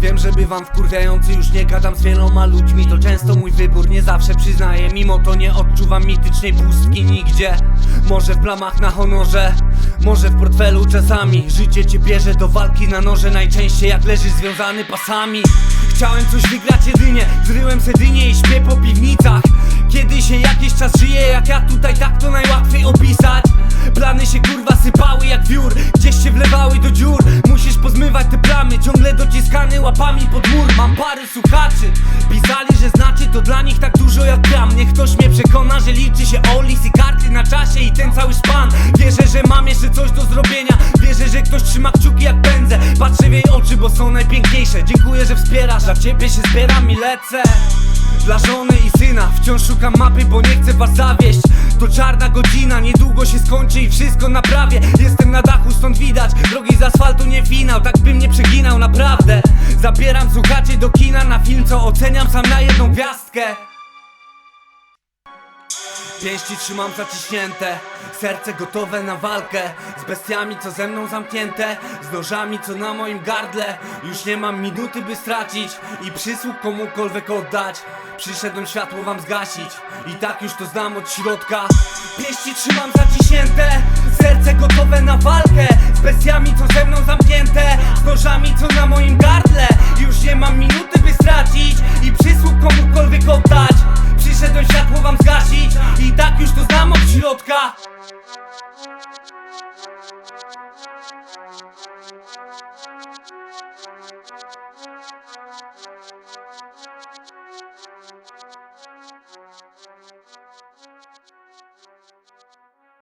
Wiem, że bywam wkurwiający, już nie gadam z wieloma ludźmi. To często mój wybór, nie zawsze przyznaję. Mimo to nie odczuwam mitycznej pustki nigdzie. Może w plamach na honorze Może w portfelu czasami. Życie cię bierze do walki na noże Najczęściej jak leżysz związany pasami. Chciałem coś wygrać jedynie Zryłem se dynię i śpię po piwnicach. Kiedy się jakiś czas żyje jak ja tutaj tak to najłatwiej opisać łapami pod mur Mam parę słuchaczy. Pisali, że znaczy to dla nich tak dużo jak gram Niech ktoś mnie przekona, że liczy się Olis i karty na czasie i ten cały szpan Wierzę, że mam jeszcze coś do zrobienia. Wierzę, że ktoś trzyma kciuki jak pędzę. Patrzę w jej oczy, bo są najpiękniejsze. Dziękuję, że wspierasz, a ciebie się zbieram i lecę. Dla żony Wciąż szukam mapy, bo nie chcę was zawieść. To czarna godzina, niedługo się skończy i wszystko naprawię. Jestem na dachu, stąd widać Drogi z asfaltu nie finał, tak bym nie przeginał naprawdę. Zabieram słuchaczy do kina na film, co oceniam sam na jedną gwiazdkę Pięści trzymam zaciśnięte Serce gotowe na walkę. Z bestiami co ze mną zamknięte Z nożami co na moim gardle. Już nie mam minuty by stracić I przysług komukolwiek oddać. Przyszedłem światło wam zgasić I tak już to znam od środka. Pięści trzymam zaciśnięte Serce gotowe na walkę. Z bestiami co ze mną zamknięte Z nożami co na moim gardle już to znam od